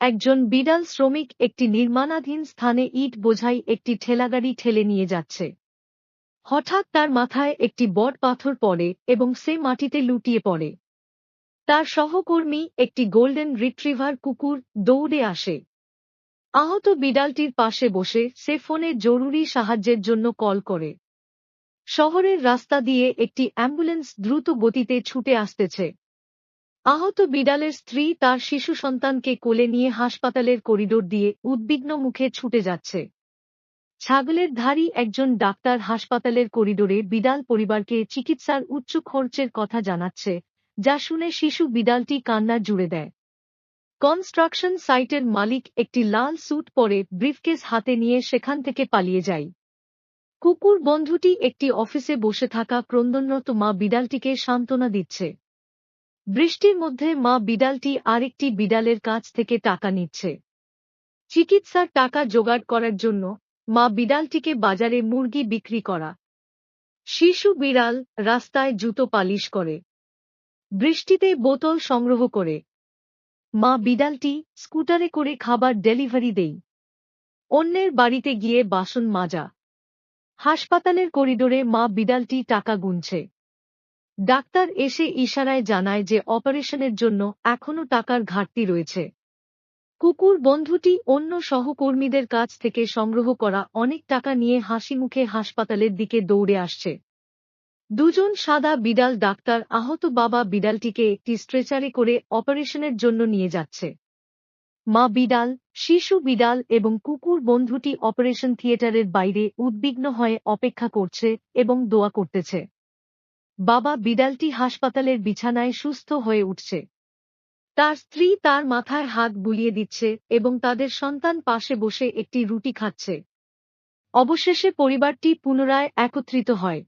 একজন বিড়াল শ্রমিক একটি নির্মাণাধীন স্থানে ইট বোঝাই একটি ঠেলাগাড়ি ঠেলে নিয়ে যাচ্ছে। হঠাৎ তার মাথায় একটি বট পাথর পড়ে এবং সে মাটিতে লুটিয়ে পড়ে। তার সহকর্মী একটি গোল্ডেন রিট্রিভার কুকুর দৌড়ে আসে। আহত বিড়ালটির পাশে বসে সে ফোনে জরুরি সাহায্যের জন্য কল করে। শহরের রাস্তা দিয়ে একটি অ্যাম্বুলেন্স দ্রুত গতিতে ছুটে আসতেছে। আহত বিড়ালের স্ত্রী তার শিশু সন্তানকে কোলে নিয়ে হাসপাতালের করিডোর দিয়ে উদ্বিগ্ন মুখে ছুটে যাচ্ছে। ছাগলের ধারী একজন ডাক্তার হাসপাতালের করিডোরে বিড়াল পরিবারকে চিকিৎসার উচ্চ খরচের কথা জানাচ্ছে, যা শুনে শিশু বিড়ালটি কান্না জুড়ে দেয়। কনস্ট্রাকশন সাইটের মালিক একটি লাল স্যুট পরে ব্রিফকেস হাতে নিয়ে সেখান থেকে পালিয়ে যায়। কুকুর বন্ধুটি একটি অফিসে বসে থাকা ক্রন্দনরত মা বিড়ালটিকে সান্ত্বনা দিচ্ছে। বৃষ্টির মধ্যে মা বিড়ালটি আরেকটি বিড়ালের কাছ থেকে টাকা নিচ্ছে। চিকিৎসার টাকা জোগাড় করার জন্য মা বিড়ালটিকে বাজারে মুরগি বিক্রি করা। শিশু বিড়াল রাস্তায় জুতো পালিশ করে। বৃষ্টিতে বোতল সংগ্রহ করে। মা বিড়ালটি স্কুটারে করে খাবার ডেলিভারি দেই অন্যের বাড়িতে গিয়ে বাসন মাজা। হাসপাতালের করিডোরে মা বিড়ালটি টাকা গুনছে। ডাক্তার এসে ইশারায় জানায় যে অপারেশনের জন্য এখনও টাকার ঘাটতি রয়েছে। কুকুর বন্ধুটি অন্য সহকর্মীদের কাছ থেকে সংগ্রহ করা অনেক টাকা নিয়ে হাসিমুখে হাসপাতালের দিকে দৌড়ে আসছে। দুজন সাদা বিড়াল ডাক্তার আহত বাবা বিড়ালটিকে একটি স্ট্রেচারে করে অপারেশনের জন্য নিয়ে যাচ্ছে। মা বিড়াল, শিশু বিড়াল এবং কুকুর বন্ধুটি অপারেশন থিয়েটারের বাইরে উদ্বিগ্ন হয়ে অপেক্ষা করছে এবং দোয়া করতেছে। বাবা বিড়ালটি হাসপাতালের বিছানায় সুস্থ হয়ে উঠছে। তার স্ত্রী তার মাথায় হাত বুলিয়ে দিচ্ছে এবং তাদের সন্তান পাশে বসে একটি রুটি খাচ্ছে। অবশেষে পরিবারটি পুনরায় একত্রিত হয়।